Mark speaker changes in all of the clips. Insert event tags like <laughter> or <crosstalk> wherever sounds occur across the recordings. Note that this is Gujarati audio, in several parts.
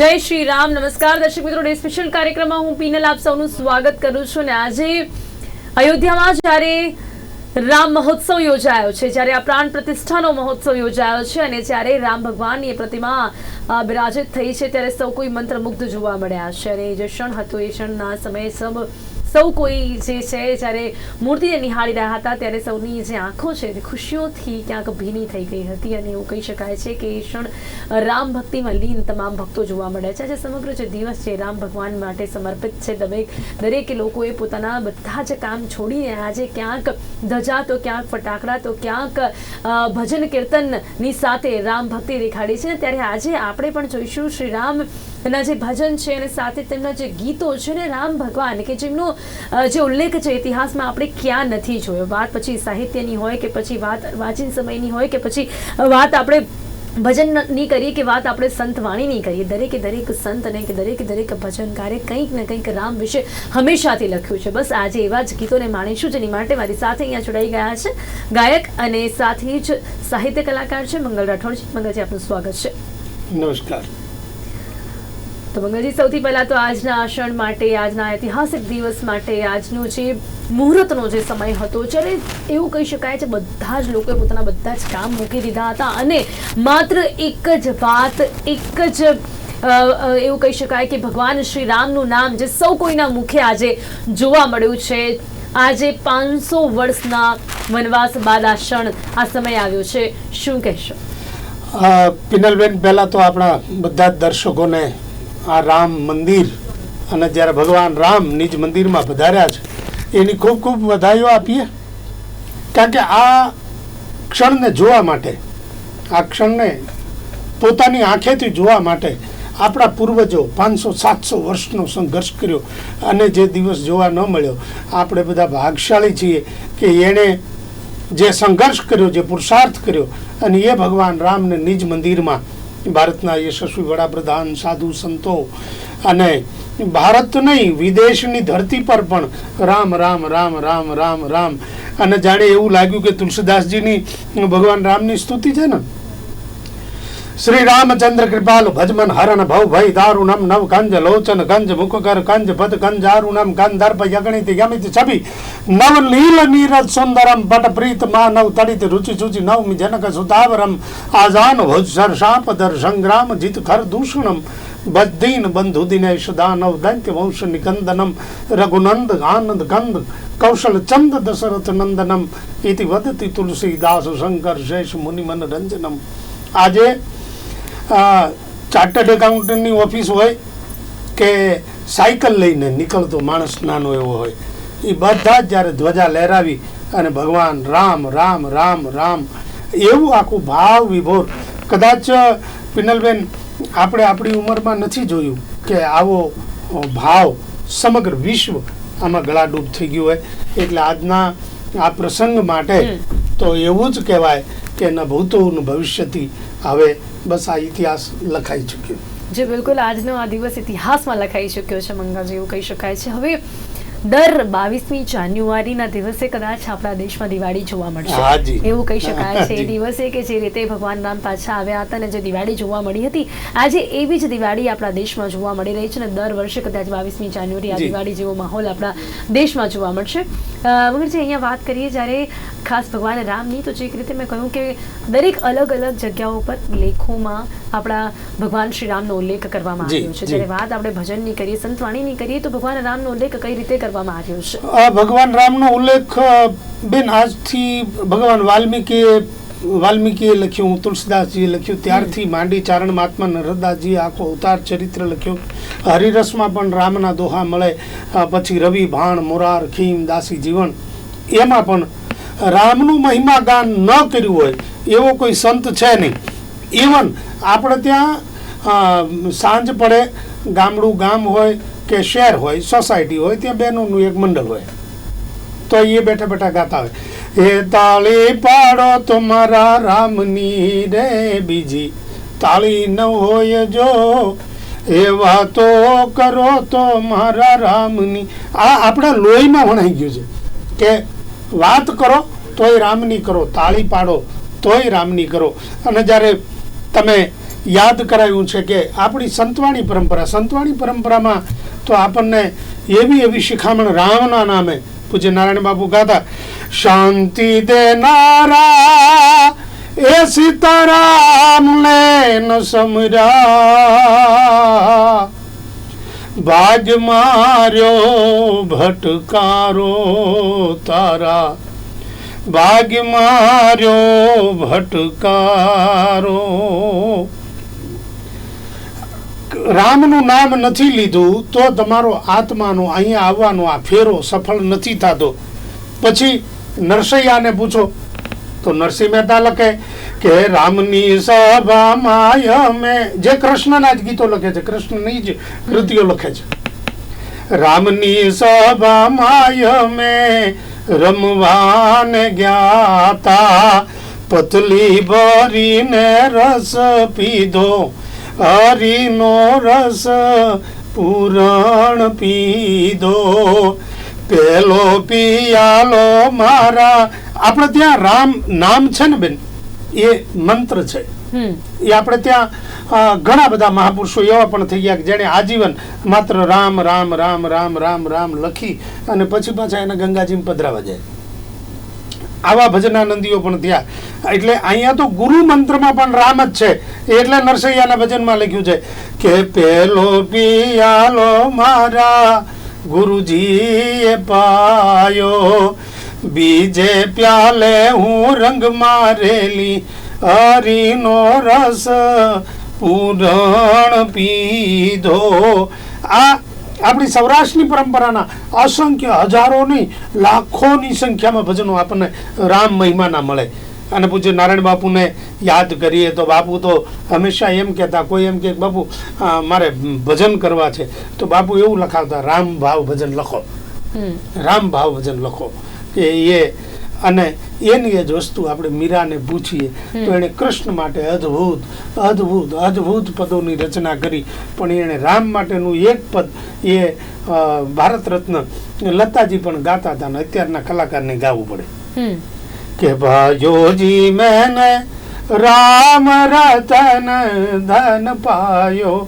Speaker 1: જય શ્રી રામ. નમસ્કાર દર્શક મિત્રો, ડે સ્પેશિયલ કાર્યક્રમમાં હું પીનલ આપ સૌનું સ્વાગત કરું છું ને આજે અયોધ્યામાં જ્યારે રામ મહોત્સવ યોજાયો છે, જ્યારે આ પ્રાણ પ્રતિષ્ઠાનો મહોત્સવ યોજાયો છે અને જ્યારે રામ ભગવાનની પ્રતિમા બિરાજિત થઈ છે, ત્યારે સૌ કોઈ મંત્રમુગ્ધ જોવા મળ્યા છે અને જે ક્ષણ હતો, એ ક્ષણના સમયે સૌ સૌ કોઈ જે છે, જ્યારે મૂર્તિને નિહાળી રહ્યા હતા, ત્યારે સૌની જે આંખો છે તે ખુશીઓથી ક્યાંક ભીની થઈ ગઈ હતી અને એવું કહી શકાય છે કે એ ક્ષણ રામ ભક્તિમાં લીન તમામ ભક્તો જોવા મળે છે. આજે સમગ્ર જે દિવસ છે, રામ ભગવાન માટે સમર્પિત છે. દરેક દરેક લોકોએ પોતાના બધા જ કામ છોડીને આજે ક્યાંક ધજા તો ક્યાંક ફટાકડા તો ક્યાંક ભજન કીર્તનની સાથે રામ ભક્તિ દેખાડી છે. ત્યારે આજે આપણે પણ જોઈશું શ્રી રામ ના જે ભજન છે અને સાથે તેમના જે ગીતો છે ને રામ ભગવાન, કે જેમનો જે ઉલ્લેખ છે ઇતિહાસમાં આપણે ક્યાં નથી જોયો. વાત પછી સાહિત્યની હોય કે પછી વાત વાચીન સમયની હોય કે પછી વાત આપણે ભજનની કરીએ કે વાત આપણે સંત વાણીની કરીએ. દરેકે દરેક સંત અને કે દરેકે દરેક ભજનકારે કંઈક ને કંઈક રામ વિશે હંમેશાથી લખ્યું છે. બસ આજે એવા જ ગીતોને માણીશું જેની માટે મારી સાથે અહીંયા જોડાઈ ગયા છે ગાયક અને સાથે જ સાહિત્ય કલાકાર છે મંગલ રાઠોડજી મંગલજી આપનું સ્વાગત છે.
Speaker 2: નમસ્કાર.
Speaker 1: તો મંગલજી સૌથી પહેલા તો આજના આ માટે, આજના ઐતિહાસિક દિવસ માટે આજનો જે મુહૂર્તનો જે સમય હતો, જ્યારે એવું કહી શકાય છે, બધા જ લોકોએ પોતાના બધા જ કામ મૂકી દીધા હતા. અને માત્ર એક જ વાત, એક જ એવું કહી શકાય કે ભગવાન શ્રી રામનું નામ જે સૌ કોઈના મુખે આજે જોવા મળ્યું છે. આજે પાંચસો વર્ષના વનવાસ બાદ આ ક્ષણ આ સમય આવ્યો છે. શું કહેશો?
Speaker 2: પિનલબેન, પહેલાં તો આપણા બધા જ દર્શકોને આ રામ મંદિર અને જ્યારે ભગવાન રામ નિજ મંદિરમાં પધાર્યા છે, એની ખૂબ ખૂબ વધાઈઓ આપીએ. કારણ કે આ ક્ષણને જોવા માટે, આ ક્ષણને પોતાની આંખેથી જોવા માટે આપણા પૂર્વજો પાંચસો, સાતસો વર્ષનો સંઘર્ષ કર્યો અને જે દિવસ જોવા ન મળ્યો, આપણે બધા ભાગશાળી છીએ કે એણે જે સંઘર્ષ કર્યો, જે પુરુષાર્થ કર્યો અને એ ભગવાન રામને નિજ મંદિરમાં ભારતના યશસ્વી વડાપ્રધાન, સાધુ સંતો અને ભારત નહીં, વિદેશની ધરતી પર પણ રામ રામ રામ રામ રામ રામ. અને જાણે એવું લાગ્યું કે તુલસીદાસજીની ભગવાન રામની સ્તુતિ છે ને? શ્રી રામચંદ્ર કૃપાલ ભજમન હરણ ભવ ભય દારુણમ નવ કંજ લોચન કંજ મુખ કર કંજ પદ કંજ આરુણમ કંદર્પ યગણિત યમિત છબી નવ નીલ નીરજ સુંદરમ પટ પ્રીત માનવ તડિત રુચિ સુચિ નવમી જનક સુતાવરમ આજાન ભુજ સર શાપદર સંગ્રામ જીત ખર દૂષણમ બદ્દીન બંધુ દિનેશ દાનવ દંત્ય વંશ નિકંદનમ રઘુનંદ આનંદ કંદ કૌશલ ચંદ દશરથ નંદનમ ઇતિ વદતિ તુલસીદાસ શંકર શેષ મુનિમન રંજનમ આજે ચાર્ટર્ડ એકાઉન્ટન્ટની ઓફિસ હોય કે સાયકલ લઈને નીકળતો માણસ નાનો એવો હોય એ બધા જ જ્યારે ધ્વજા લહેરાવી અને ભગવાન રામ રામ રામ રામ, એવું આખું ભાવ વિભોર. કદાચ પિનલબેન, આપણે આપણી ઉંમરમાં નથી જોયું કે આવો ભાવ સમગ્ર વિશ્વ આમાં ગળાડૂબ થઈ ગયું હોય. એટલે આજના આ પ્રસંગ માટે તો એવું જ કહેવાય કે એના ભૂતોનું ભવિષ્યથી હવે બસ આ ઇતિહાસ લખાઈ ચૂક્યો.
Speaker 1: જે બિલકુલ આજનો આ દિવસ ઇતિહાસમાં લખાઈ ચૂક્યો છે મંગાજી, એવું કહી શકાય છે. હવે દર બાવીસમી જાન્યુઆરીના દિવસે કદાચ આપણા દેશમાં દિવાળી જોવા મળશે. એવું કહી શકાય છે. <laughs> એ દિવસે કે જે રીતે ભગવાન રામ પાછા આવ્યા હતા અને જે દિવાળી જોવા મળી હતી આજે એવી જ દિવાળી આપણા દેશમાં જોવા મળી રહી છે અને દર વર્ષે કદાચ બાવીસમી જાન્યુઆરી આ દિવાળી જેવો માહોલ આપણા દેશમાં જોવા મળશે. મગરજી અહીંયા વાત કરીએ જ્યારે ખાસ ભગવાન રામની તો જે રીતે મેં કહ્યું કે દરેક અલગ અલગ જગ્યાઓ પર લેખોમાં આપણા ભગવાન શ્રી રામનો ઉલ્લેખ કરવામાં આવ્યો છે. જ્યારે વાત આપણે ભજનની કરીએ સંતવાણીની કરીએ તો ભગવાન રામનો ઉલ્લેખ કઈ રીતે કરવામાં આવ્યો છે?
Speaker 2: આ ભગવાન રામનો ઉલ્લેખ બેન આજથી ભગવાન વાલ્મીકીએ વાલ્મીકીએ લખ્યું તુલસીદાસજીએ લખ્યું ત્યારથી માંડી ચારણ મહાત્મા નરદાસજીએ આખો અવતાર ચરિત્ર લખ્યો. હરિરસમાં પણ રામના દોહા મળે પછી રવિ ભાણ મોરાર ખીમ દાસી જીવન. એમાં પણ રામનું મહિમા ગાન ન કર્યું હોય એવો કોઈ સંત છે નહીં. ઇવન આપણે ત્યાં સાંજ પડે ગામડું ગામ હોય કે શહેર હોય સોસાયટી હોય, ત્યાં બહેનોનું એક મંડળ હોય. તો એ બેઠા બેઠા ગાતા હોય. હે તાળી પાડો તમારા રામની રે બીજી, તાળી ન હોય જો, એ વાતો કરો તો મારા રામની. આ આપણા લોહીમાં વણાઈ ગયું છે. કે વાત કરો, તોય રામની કરો, તાળી પાડો, તોય રામની કરો. અને જ્યારે તમે યાદ કરાયું છે કે આપણી સંતવાણી પરંપરા, સંતવાણી પરંપરામાં તો આપણને એવી એવી શિખામણ રામના નામે પૂજ્ય નારાયણ બાપુ ગાતા, શાંતિ દેનારા એ સીતારામ ને ન સમરા. ભાગ માર્યો ભટકારો તારા ભાગ માર્યો, ભટકારો. રામનું નામ નથી લીધું, તો તમારો આત્માનો અહીંયા આવવાનો આ ફેરો સફળ નથી થતો. પછી નરસૈયાને પૂછો, તો નરસિંહ મહેતા લખે કે રામની સભામાં અમે, જે કૃષ્ણના જ ગીતો લખે છે, કૃષ્ણની જ કૃતિઓ લખે છે. રામની સભામાં અમે રમવાને ગ્યાતા, પતલી ભરીને રસ પીધો, હરીનો રસ પૂરણ પીધો. પેલો પિયાલો મારા, આપણે ત્યાં રામ નામ છે ને બેન? એ મંત્ર છે. એ આપણે ત્યાં ઘણા બધા મહાપુરુષો એવા પણ થઈ ગયા કે જેણે આજીવન માત્ર રામ રામ રામ રામ રામ રામ લખી અને પછી પાછા એને ગંગાજીમાં પધરાવા જાય. આવા ભજનાનંદીઓ પણ થયા. એટલે અહીંયા તો ગુરુ મંત્રમાં પણ રામ જ છે. એટલે નરસૈયાના ભજનમાં લખ્યું છે કે, પેલો પિયાલો મારા ગુરુજીએ પાયો, બીજે પ્યાલે હું રંગ મારેલી હરીનો રસ પૂરણ પીધો. આ આપણી સૌરાષ્ટ્રની પરંપરાના અસંખ્ય હજારોની લાખોની સંખ્યામાં ભજનો આપણને રામ મહિમાના મળે. અને પૂછે નારાયણ બાપુને યાદ કરીએ તો બાપુ તો હંમેશા એમ કહેતા કોઈ એમ કે બાપુ મારે ભજન કરવા છે. તો બાપુ એવું લખાવતા રામ ભાવ ભજન લખો. રામ ભાવ ભજન લખો. કે એ અને એની જ વસ્તુ આપણે મીરાને પૂછીએ તો એણે કૃષ્ણ માટે અદ્ભુત અદ્ભુત અદ્ભુત પદોની રચના કરી. પણ એણે રામ માટેનું એક પદ એ ભારત રત્ન લતાજી પણ ગાતા હતા ને અત્યારના કલાકારને ગાવું પડે. કે ભાજોજી મેને રામ રતન ધન પાયો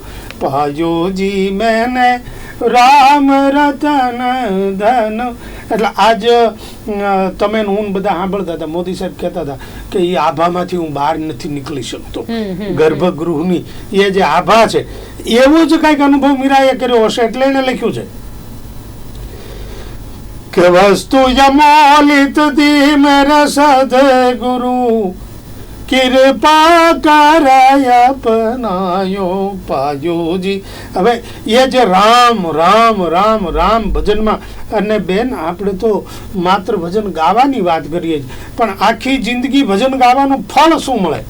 Speaker 2: ભાયોજી મેને રામ રતન ધન. એટલે આજ તમે હું બધા સાંભળતા હતા મોદી સાહેબ કહેતા હતા કે એ આભામાંથી હું બહાર નથી નીકળી શકતો. ગર્ભગૃહની એ જે આભા છે એવો જ કંઈક અનુભવ મીરાએ કર્યો હશે એટલે એને લખ્યું છે. કે વસ્તુ યમોલિત ધીમ રસદ સદગુરુ કૃપા કરાય અપનાયો પાયોજી હવે એ જે રામ રામ રામ રામ ભજનમાં અને બેન આપણે તો માત્ર ભજન ગાવાની વાત કરીએ છીએ પણ આખી જિંદગી ભજન ગાવાનું ફળ શું મળે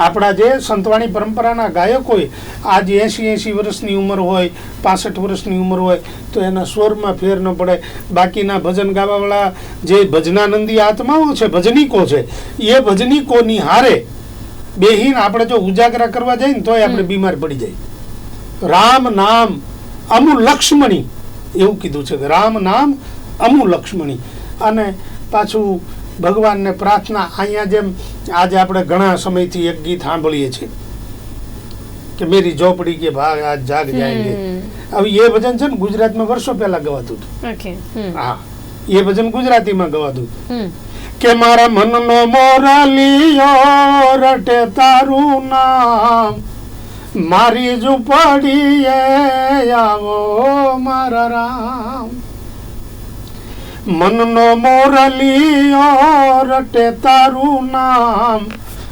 Speaker 2: આપણા જે સંતવાણી પરંપરાના ગાયકોએ આજે એંશી એંશી વર્ષની ઉંમર હોય પાસઠ વર્ષની ઉંમર હોય તો એના સ્વરમાં ફેર ન પડે. બાકીના ભજન ગાવાવાળા જે ભજનાનંદી આત્માઓ છે ભજનીકો છે એ ભજનીકોની હારે બેહીન આપણે જો ઉજાગરા કરવા જઈએ ને તોય આપણે બીમાર પડી જાય. રામ નામ અમુ લક્ષ્મણી એવું કીધું છે કે રામ નામ અમુ લક્ષ્મણી. અને પાછું ભગવાનને પ્રાર્થના. અહીંયા જેમ આજે આપણે ઘણા સમયથી એક ગીત સાંભળીએ છીએ કે મેરી ઝોપડી કે ભાગ આજ જાગ જાયંગે. હવે એ ભજન છે ને ગુજરાતમાં વર્ષો પહેલા ગવાતું હતું. હા. એ ભજન ગુજરાતીમાં ગવાતું હતું. કે મારા મનનો મોરાલીઓ રટે તારું નામ. મારી ઝૂંપડીએ આવો મારા રામ. મનનો મોરલી રટે તારું નામ.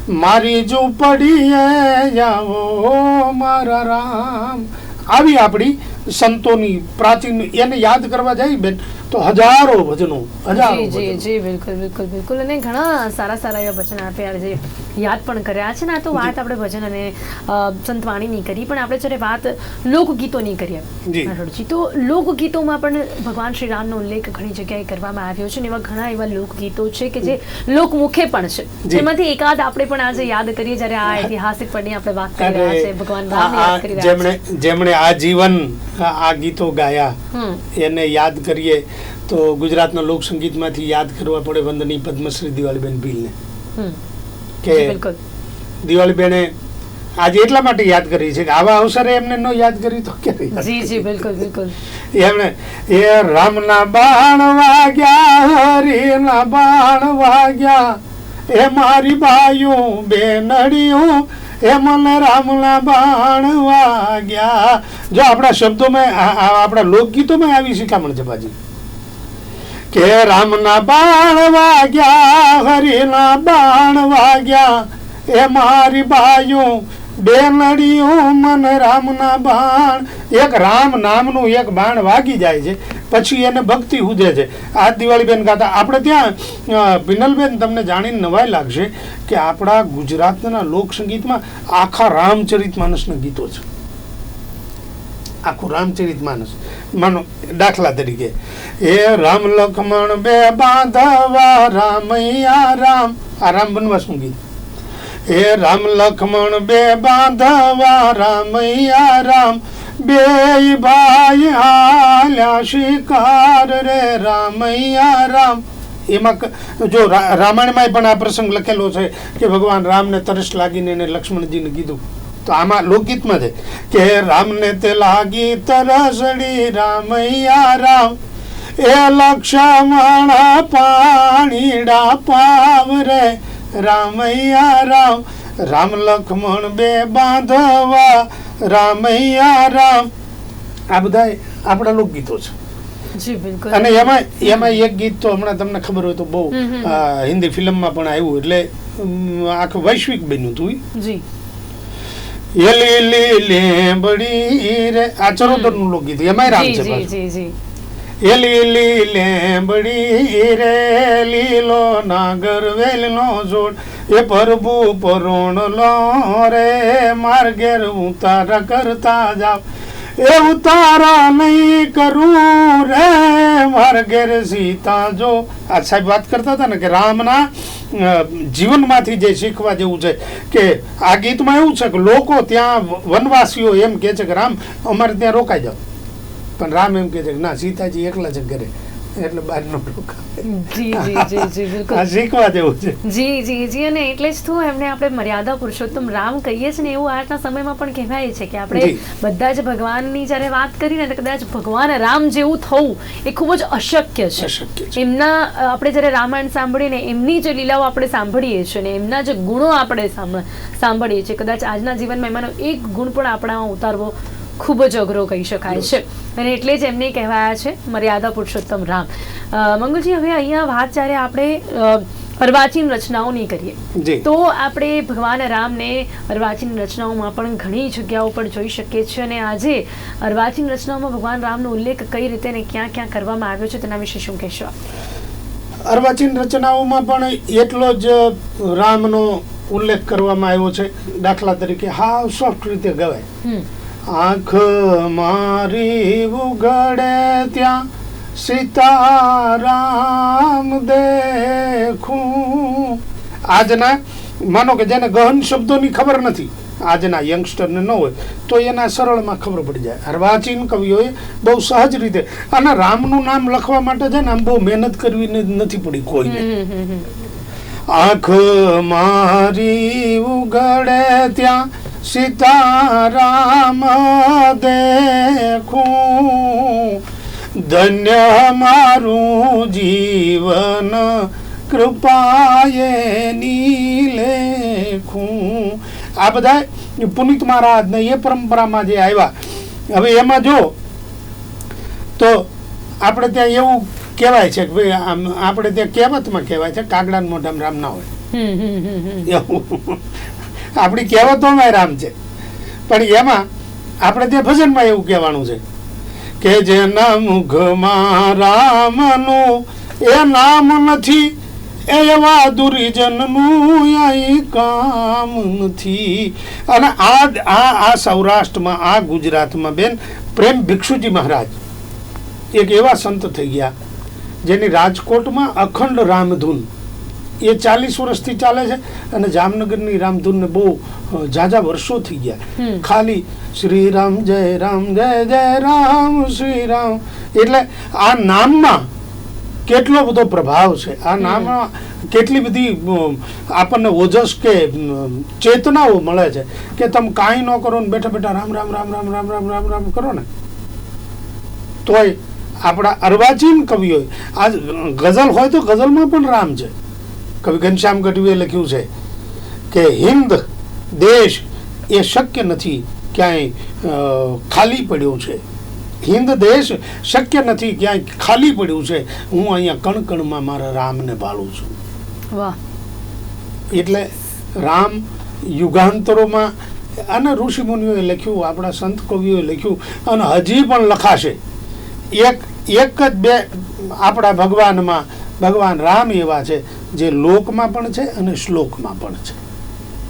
Speaker 2: મારી ઝૂંપડીએ આવો મારા રામ. આવી આપણી સંતોની પ્રાચીન, એને યાદ કરવા જાય બેન. તો હજારો ભજનો હજારો
Speaker 1: જી જી બિલકુલ બિલકુલ બિલકુલ. અને ઘણા સારા સારા એવા ભજન આપ્યા જે યાદ પણ કર્યા છે ને આ તો વાત આપણે ભજન અને સંતવાણીની કરી પણ આપણે જ્યારે વાત લોકગીતોની કરીએ
Speaker 2: જી.
Speaker 1: તો લોકગીતોમાં પણ ભગવાન શ્રી રામનો ઉલ્લેખ ઘણી જગ્યાએ કરવામાં આવ્યો છે ને એવા ઘણા એવા લોકગીતો છે કે જે લોકમુખે પણ છે. જેમાંથી એકાદ આપણે પણ આજે યાદ કરીએ જ્યારે આ ઐતિહાસિક પળની આપણે વાત કરી રહ્યા છે ભગવાન રામને યાદ કરી રહ્યા
Speaker 2: જેમણે જેમણે આ જીવન આ ગીતો ગાયા એને યાદ કરીએ તો ગુજરાતના લોકસંગીતમાંથી યાદ કરવા પડે વંદની પદ્મશ્રી દિવાળીબેન ભીલને. કે દિવાળીબેને આજે એટલા માટે યાદ કરી છે કે આવા અવસરે એમને ન યાદ કરી તો ક્યારે
Speaker 1: જી જી બિલકુલ બિલકુલ.
Speaker 2: એમણે એ રામના બાણ વાગ્યા હરીના બાણ વાગ્યા એ મારી બાયું બેનડિયું એ મને રામના બાણ વાગ્યા. જો આપણા શબ્દોમાં આપણા લોકગીતોમાં આવી શિખામણ છે પાછી કે રામના બાણ વાગ્યા, હરિના બાણ વાગ્યા, એ મારી બાયું, બેનડિયું મન રામના બાણ. એક રામ નામનું એક બાણ વાગી જાય છે, પછી એને ભક્તિ ઉદે છે. આ દિવાળી બેન ગાતા, આપણે ત્યાં બિનલબેન તમને જાણીને નવાઈ લાગશે કે આપણા ગુજરાતના લોકસંગીતમાં આખા રામચરિત માનસના ગીતો છે. આખું રામચરિત માનસ માનો, દાખલા તરીકે એ રામ લક્ષ્મણ બે બાંધવા, રામૈયા રામ. આ રામ વનવાસનું ગીત એ રામ લક્ષ્મણ બે બાંધવા, રામૈયા રામ. બે ભાઈ હાલ્યા શિકાર રે, રામૈયા રામ. એમાં જો રામાયણમાં પણ આ પ્રસંગ લખેલો છે કે ભગવાન રામને તરસ લાગીને એને લક્ષ્મણજીને કીધું. તો આમાં લોકગીતમાં છે કે રામને તે લાગી તરસડી રામૈયા રામ એ લક્ષ્મણ પાણીડા પાવ રે રામૈયા રામ રામ લક્ષ્મણ બે બાંધવા રામૈયા રામ આ બધા આપણા લોકગીતો છે. અને એમાં એમાં એક ગીત તો હમણાં તમને ખબર હોય તો બહુ હિન્દી ફિલ્મમાં પણ આવ્યું એટલે આખું વૈશ્વિક બન્યું હતું ઈ.
Speaker 1: જી
Speaker 2: એ લીલી લેંબડી રે. આ ચરોતરનું લોકગીત એમાંય રામ છે
Speaker 1: જી જી જી
Speaker 2: એ લેંબડી રે. લીલો નાગર વેલનો જોડ. એ પ્રભુ પરોણ લો રે. માર્ગેર ઉતારા કરતા જાવ. એ ઉતારા નહીં કરું રે માર્ગેર સીતા જો. આ સાહેબ વાત કરતા હતા ને કે રામના જીવનમાંથી જે શીખવા જેવું છે કે આ ગીતમાં એવું છે કે લોકો ત્યાં વનવાસીઓ એમ કહે છે કે, રામ, અમારે ત્યાં રોકાઈ જાઓ. પણ રામ એમ કહે છે કે, ના, સીતાજી એકલા છે ઘરે. એટલે બહાર નો
Speaker 1: જી જી જી જી <laughs> બિલકુલ.
Speaker 2: શીખવા જેવું છે.
Speaker 1: જી જી જી અને એટલે જ તો એમને આપણે મર્યાદા પુરુષોત્તમ રામ કહીએ છીએ ને એવું આજના સમયમાં પણ કહેવાય છે કે આપણે બધા જ ભગવાનની જ્યારે વાત કરીને તો કદાચ ભગવાન રામ જેવું થવું એ ખૂબ જ અશક્ય છે. એમના આપણે જ્યારે રામાયણ સાંભળીને એમની જે લીલાઓ આપણે સાંભળીએ છીએ ને એમના જે ગુણો આપણે સાંભળીએ છીએ કદાચ આજના જીવનમાં એમાંનો એક ગુણ પણ આપણામાં ઉતારવો ખૂબ જ અઘરો કહી શકાય છે. અને એટલે જ એમને કહેવાયા છે મર્યાદા પુરુષોત્તમ રામ. મંગલજી હવે અહીંયા વાત જ્યારે આપણે અર્વાચીન અર્વાચીન રચનાઓની કરીએ તો આપણે ભગવાન રામને અર્વાચીન રચનાઓમાં પણ ઘણી જગ્યાઓ પર જોઈ શકીએ છીએ અને આજે અર્વાચીન રચનાઓમાં ભગવાન રામનો ઉલ્લેખ કઈ રીતે ને ક્યાં ક્યાં કરવામાં આવ્યો છે તેના વિશે શું કહેશો
Speaker 2: અર્વાચીન રચનાઓમાં પણ એટલો જ રામનો ઉલ્લેખ કરવામાં આવ્યો છે દાખલા તરીકે હાવ સોફ્ટ રીતે ગવાય. આંખ મારી ઉઘડે ત્યાં સીતારામ દેખું. આજના માનો કે જેને ગહન શબ્દોની ખબર નથી આજના યંગસ્ટરને ન હોય તો એના સરળમાં ખબર પડી જાય. અર્વાચીન કવિઓએ બહુ સહજ રીતે અને રામનું નામ લખવા માટે છે ને આમ બહુ મહેનત કરવી નથી પડી કોઈને.
Speaker 1: હમ
Speaker 2: આંખ મારી ઉગડે ત્યાં સીતારામ દેખું. ધન્ય મારું જીવન કૃપાએ લેખું આ બધા પુનિત મહારાજ ને એ પરંપરામાં જે આવ્યા. હવે એમાં જો તો આપણે ત્યાં એવું કહેવાય છે કે ભાઈ આમ આપણે ત્યાં કહેવતમાં કહેવાય છે કાગડાના મોઢામાં રામ ના હોય. આપણી કહેવતોમાં રામ છે. પણ એમાં આપણે તે ભજનમાં એવું કહેવાનું છે કે જેના મુખમાં રામનું એ નામ નથી એવા દુર્જનનું અહીં કામ નથી. અને આ આ આ સૌરાષ્ટ્રમાં, આ ગુજરાતમાં બેન પ્રેમ ભિક્ષુજી મહારાજ એક એવા સંત થઈ ગયા, જેની રાજકોટમાં અખંડ રામધૂન એ ચાલીસ વર્ષથી ચાલે છે અને જામનગરની રામધૂનને બહુ ઝાઝા વર્ષો થઈ ગયા. ખાલી શ્રી રામ જય રામ જય જય રામ શ્રી રામ એટલે આ નામમાં કેટલો બધો પ્રભાવ છે. આ નામમાં કેટલી બધી આપણને ઓજસ કે ચેતનાઓ મળે છે કે તમે કાંઈ ન કરો ને બેઠા બેઠા રામ રામ રામ રામ રામ રામ રામ રામ કરો ને. તોય આપણા અર્વાચીન કવિઓ આજ ગઝલ હોય તો ગઝલમાં પણ રામ છે. કવિ ઘનશ્યામ ગઢવીએ લખ્યું છે કે હિન્દ દેશ એ શક્ય નથી ક્યાંય ખાલી પડ્યો છે. હિન્દ દેશ શક્ય નથી ક્યાંય ખાલી પડ્યું છે. હું અહીંયા કણ કણમાં મારા રામને ભાળું છું.
Speaker 1: વાહ.
Speaker 2: એટલે રામ યુગાંતરોમાં અને ઋષિમુનિઓએ લખ્યું આપણા સંત કવિઓએ લખ્યું અને હજી પણ લખાશે. એક એક જ બે આપણા ભગવાનમાં ભગવાન રામ એવા છે જે લોકમાં પણ છે અને શ્લોકમાં પણ છે.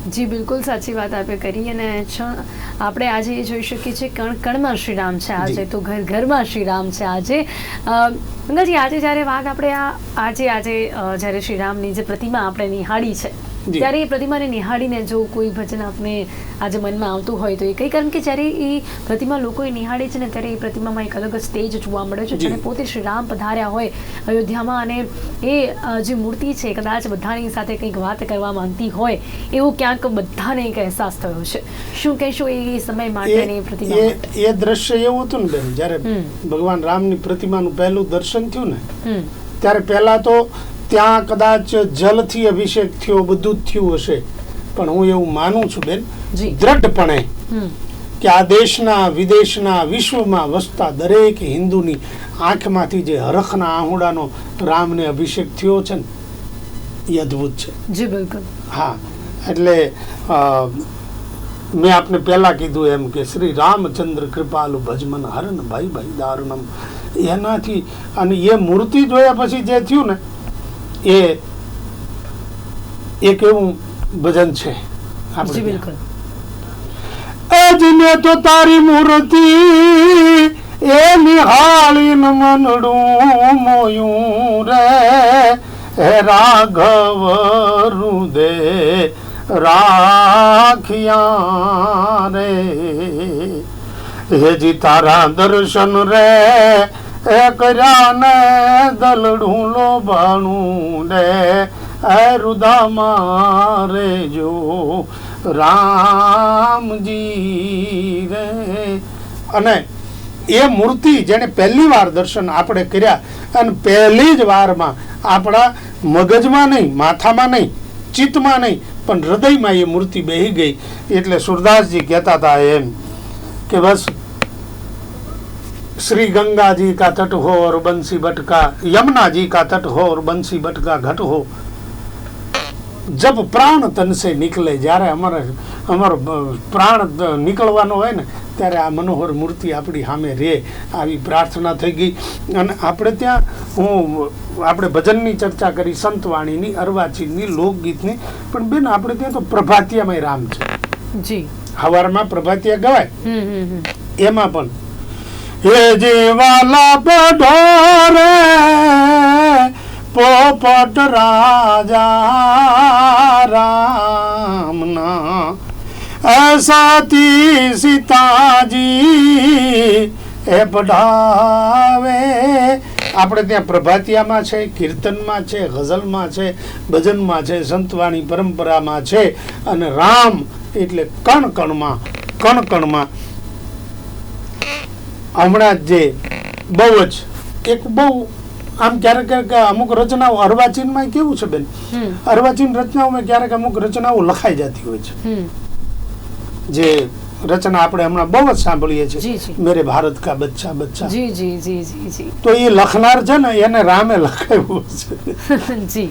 Speaker 1: જી બિલકુલ સાચી વાત આપે કરી અને આપણે આજે એ જોઈ શકીએ છીએ કણ કણમાં શ્રીરામ છે. આજે તો ઘર ઘરમાં શ્રીરામ છે આજે. અ, મંગલજી આજે જ્યારે વાત આપણે આ આજે આજે જ્યારે શ્રીરામની જે પ્રતિમા આપણે નિહાળી છે ત્યારે એ પ્રતિમાને નિહાળીને જો કોઈ ભજન આપને આજે મનમાં આવતું હોય તો એ કઈ કારણ કે જ્યારે એ પ્રતિમા લોકોએ નિહાળે છે ને ત્યારે એ પ્રતિમામાં એક અલગ જ તેજ જોવા મળે છે જ્યારે પોતે શ્રી રામ પધાર્યા હોય અયોધ્યામાં અને એ જે મૂર્તિ છે કદાચ બધાની સાથે કંઈક વાત કરવા માંગતી હોય એવું ક્યાંક બધાને એક અહેસાસ થયો છે. શું કહેશો એ સમય માટેની પ્રતિમા
Speaker 2: એ દ્રશ્ય એવું હતું ને બેન જ્યારે ભગવાન રામની પ્રતિમાનું પહેલું દર્શન થયું ને ત્યારે પહેલા તો ત્યાં કદાચ જલથી અભિષેક થયો બધું જ થયું હશે. પણ હું એવું માનું છું બેન દ્રઢપણે કે આ દેશના વિદેશના વિશ્વમાં વસતા દરેક હિન્દુની આંખમાંથી જે હરખના આહુડાનો રામને અભિષેક થયો છે ને એ અદ્ભુત છે.
Speaker 1: જી બિલકુલ.
Speaker 2: હા. એટલે મેં આપને પહેલાં કીધું એમ કે શ્રી રામચંદ્ર કૃપાલુ ભજમન હરન ભાઈ ભાઈ દારૂણમ. એનાથી અને એ મૂર્તિ જોયા પછી જે થયું ને એ એક એવું ભજન છે. આપણે
Speaker 1: બિલકુલ.
Speaker 2: અજને તો તારી મૂર્તિ એ નિહાળીને મનડું મોયું રે. હે રાઘવ રુદે રાખ્યા રે. હેજી તારા દર્શન રે, એ કર્યા ને દલડું લોભાણું રે. એ રુદામાં રે જો રામજી રે. અને એ મૂર્તિ જેને પહેલી વાર દર્શન આપણે કર્યા, અને પહેલી જ વારમાં આપણા મગજમાં નહીં, માથામાં નહીં ચિત્તમાં નહીં, પણ હૃદયમાં એ મૂર્તિ બેહી ગઈ. એટલે સુરદાસજી કહેતા હતા એમ કે બસ, શ્રી ગંગાજી કા તટ હો ઓર બંસી બટકા, યમુનાજી કા તટ હો ઓર બંસી બટકા ઘટ હો. જબ પ્રાણ તનસે નીકળે જ્યારે અમારે અમારો પ્રાણ નીકળવાનો હોય ને ત્યારે આ મનોહર મૂર્તિ આપણી સામે રહે આવી પ્રાર્થના થઈ ગઈ. અને આપણે ત્યાં હું આપણે ભજનની ચર્ચા કરી સંતવાણીની અરવાચીની લોકગીતની. પણ બેન આપણે ત્યાં તો પ્રભાતિયામાં રામ છે.
Speaker 1: જી.
Speaker 2: હવારમાં પ્રભાતિયા ગવાય? એમાં પણ હે જીવાલા પઢોરે પોપટ રાજા રામના. એસાથી સીતાજી એ પઢાવે. આપણે ત્યાં પ્રભાતિયામાં છે, કીર્તનમાં છે, ગઝલમાં છે, ભજનમાં છે, સંતવાણી પરંપરામાં છે અને રામ એટલે કણ કણમાં કણ કણમાં. હમણાં જે બહુ જ એક બહુ આમ ક્યારેક ક્યારેક અમુક રચનાઓ અર્વાચીનમાં કેવું છે બેન? અર્વાચીન રચનાઓમાં ક્યારેક અમુક રચનાઓ લખાઈ જતી હોય છે. જે રચના આપણે હમણાં બહુ જ સાંભળીએ છીએ. મેરે ભારત કા બચ્ચા બચ્ચા.
Speaker 1: જી જી જી જી જી.
Speaker 2: તો એ લખનાર છે ને એને રામે લખાયું છે <laughs>
Speaker 1: જી.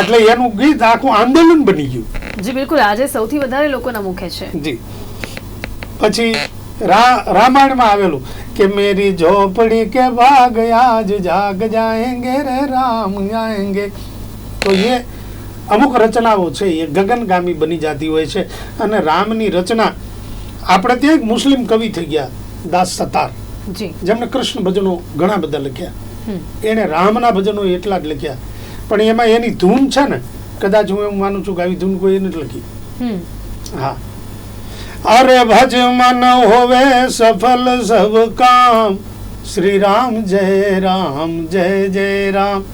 Speaker 2: એટલે એનું ગીત આખું આંદોલન બની ગયું.
Speaker 1: જી બિલકુલ. આજે સૌથી વધારે લોકોના મુખે છે.
Speaker 2: જી. પછી રામાયણમાં આવેલું કે મેરી ઝોપડી કે ભાગ આજ જાગ જાએંગે રે રામ આયંગે. તો એ અમુક રચનાઓ છે એ ગગનગામી બની જતી હોય છે અને રામની રચના આપણે ત્યાં એક મુસ્લિમ કવિ થઈ ગયા દાસ સતાર
Speaker 1: જી.
Speaker 2: જેમણે કૃષ્ણ ભજનો ઘણા બધા લખ્યા. એણે રામના ભજનો એટલા જ લખ્યા. પણ એમાં એની ધૂન છે ને કદાચ હું એવું માનું છું કે આવી ધૂન કોઈ નથી લખી. હા. અરે ભજ मन होवे सफल सब काम श्री રામ જય राम जय जय રામ.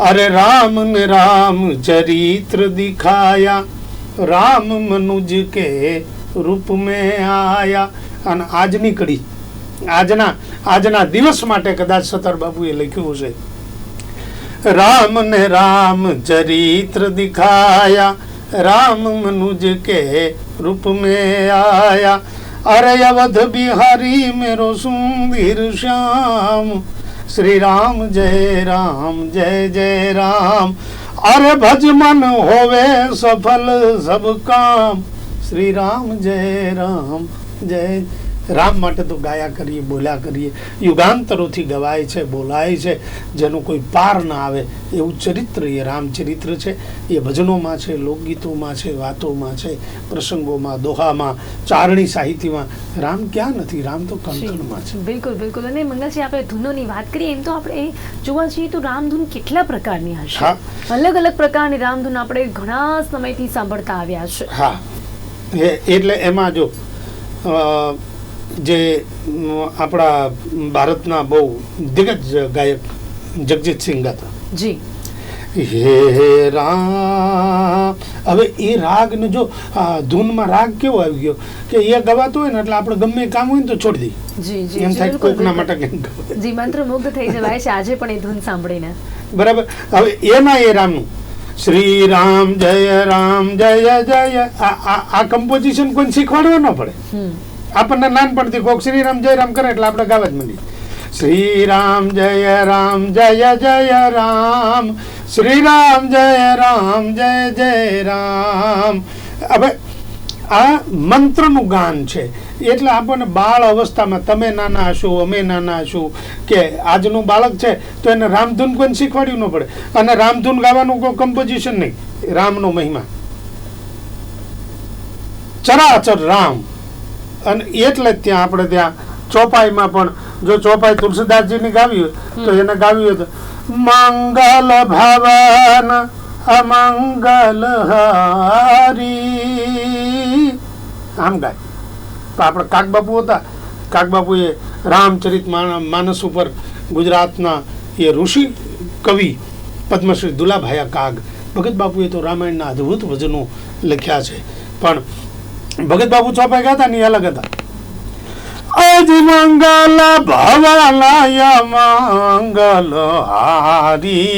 Speaker 2: अरे રામ ने राम चरित्र दिखाया રામ મનુજ કે રૂપ મેં આયા. અને આજની કડી, આજના આજના દિવસ માટે કદાચ સતર બાબુએ લખ્યું છે રામ ને રામ ચરિત્ર દિખાયા. राम मनुज के रूप में आया अरे अवध बिहारी मेरो सुंदर श्याम श्री राम जय राम जय जय राम अरे भज मन होवे सफल सब काम श्री राम जय राम जय રામ માટે તો ગાયા કરીએ બોલ્યા કરીએ. યુગાંતરોથી ગવાય છે બોલાય છે. જેનું કોઈ પાર ના આવે એવું ચરિત્ર એ રામચરિત્ર છે. એ ભજનોમાં છે લોકગીતોમાં છે વાતોમાં છે પ્રસંગોમાં દોહામાં ચારણી સાહિત્યમાં. રામ ક્યાં નથી? રામ તો કંકણમાં છે.
Speaker 1: બિલકુલ બિલકુલ. અને મંગલજી આપણે ધૂનોની વાત કરીએ એમ તો આપણે જોવા જઈએ તો રામધૂન કેટલા પ્રકારની હશે? અલગ અલગ પ્રકારની રામધૂન આપણે ઘણા સમયથી સાંભળતા આવ્યા છે.
Speaker 2: હા. એટલે એમાં જો જે આપણા ભારતના બહુ દિગ્ગજ ગાયક જગજીતસિંહ ગાતા.
Speaker 1: જી.
Speaker 2: હે રામ. હવે એ રાગને જો ધૂનમાં રાગ કેવો આવી ગયો કે એ ગવાતો હોય ને એટલે આપણે ગમે કામ હોય ને તો છોડી
Speaker 1: જી
Speaker 2: દઈએ.
Speaker 1: જી
Speaker 2: એમ થાય
Speaker 1: બિલકુલ.
Speaker 2: માટે કંઈક
Speaker 1: જી મંત્ર મુગ્ધ થઈ જવાય છે. આજે પણ એ ધૂન સાંભળીને.
Speaker 2: બરાબર. હવે એના એ રામનું શ્રી રામ જય રામ જય જય આ આ કમ્પોઝિશન કોઈ શીખવાડવા ન પડે. આપણને નાનપણથી કોક શ્રી રામ જય રામ કરે એટલે આપણે ગાવા જ માંડીએ. શ્રી રામ જય રામ જય જય રામ શ્રી રામ જય રામ જય જય રામ હવે આ મંત્રનું ગાન છે. એટલે આપણને બાળ અવસ્થામાં તમે નાના હશો, અમે નાના હશું, કે આજનું બાળક છે, તો એને રામધૂન કોઈને શીખવાડ્યું ન પડે. અને રામધૂન ગાવાનું કોઈ કમ્પોઝિશન નહીં. રામનો મહિમા. ચરાચર રામ. અને એટલે જ ત્યાં આપણે ત્યાં ચોપાઈમાં પણ જો ચોપાઈ તુલસીદાસજીની ગાવી હોય તો એને ગાવી હોય તો મંગલ ભવન અમંગલ હારી. આમ ગાય. તો આપણે કાકબાપુ હતા. કાકબાપુએ રામચરિત માન- માનસ ઉપર ગુજરાતના એ ઋષિ કવિ પદ્મશ્રી દુલાભાયા કાગ ભગત બાપુએ તો રામાયણના અદ્ભુત વજનો લખ્યા છે. પણ ભગત બાબુ ચોપાઈ હતા ને એ અલગ હતા. અજ મંગલ ભવલાય મંગલ હારી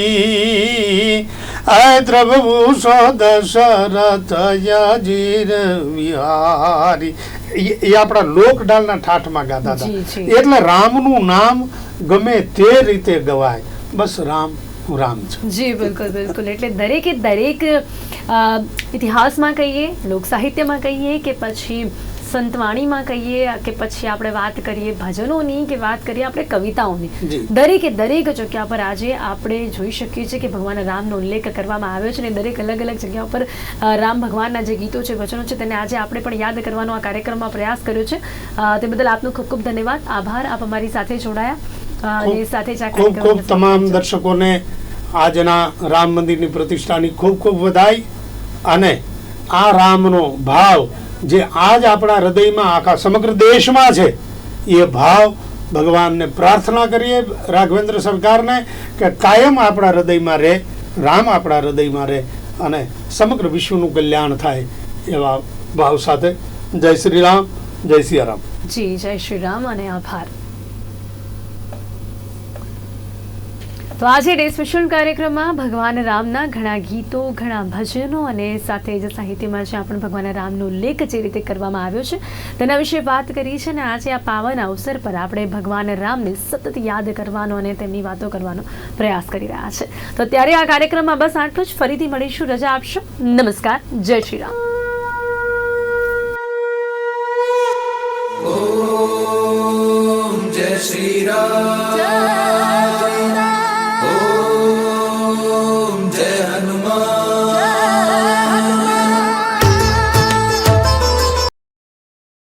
Speaker 2: ઐત્ર ભૂષો દશરથ યજીર વિહારી. એ એ આપણા લોકડાલના ઠાઠમાં ગાતા હતા. એટલે રામનું નામ ગમે તે રીતે ગવાય. બસ રામ. હું રામ છે.
Speaker 1: જી બિલકુલ બિલકુલ. એટલે દરેકે દરેક ઇતિહાસમાં કહીએ લોક સાહિત્યમાં કહીએ કે પછી સંતવાણીમાં કહીએ કે પછી આપણે વાત કરીએ ભજનોની કે વાત કરીએ આપણે કવિતાઓની. દરેકે દરેક જગ્યા પર આજે આપણે જોઈ શકીએ છીએ કે ભગવાન રામનો ઉલ્લેખ કરવામાં આવ્યો છે અને દરેક અલગ અલગ જગ્યા પર રામ ભગવાનના જે ગીતો છે વચનો છે તેને આજે આપણે પણ યાદ કરવાનો આ કાર્યક્રમમાં પ્રયાસ કર્યો છે. તે બદલ આપનો ખૂબ ખૂબ ધન્યવાદ. આભાર. આપ અમારી સાથે જોડાયા. અને સાથે જ
Speaker 2: ખૂબ ખૂબ તમામ દર્શકોને આજના રામ મંદિરની પ્રતિષ્ઠાની ખૂબ ખૂબ વધાઈ અને આ રામનો ભાવ જે આજ આપણા હૃદયમાં આખા સમગ્ર દેશમાં છે, એ ભાવ ભગવાનને પ્રાર્થના કરીએ રાઘવેન્દ્ર સરકારને કે કાયમ આપણા હૃદયમાં રહે, રામ આપણા હૃદયમાં રહે અને સમગ્ર વિશ્વનું કલ્યાણ થાય એવા ભાવ સાથે. જય શ્રી રામ, જય સિયારામ.
Speaker 1: જી, જય શ્રી રામ અને આભાર. તો આજે ડે સ્પેશિયલ કાર્યક્રમમાં ભગવાન રામના ઘણા ગીતો ઘણા ભજનો અને સાથે જ સાહિત્યમાં જ્યાં પણ ભગવાન રામનો ઉલ્લેખ જે રીતે કરવામાં આવ્યો છે તેના વિશે વાત કરી છે અને આજે આ પાવન અવસર પર આપણે ભગવાન રામને સતત યાદ કરવાનો અને તેમની વાતો કરવાનો પ્રયાસ કરી રહ્યા છે. તો ત્યારે આ કાર્યક્રમમાં બસ આટલું જ. ફરીથી મળીશું. રજા આપશો. નમસ્કાર. જય શ્રી રામ.
Speaker 3: જય શ્રી રામ.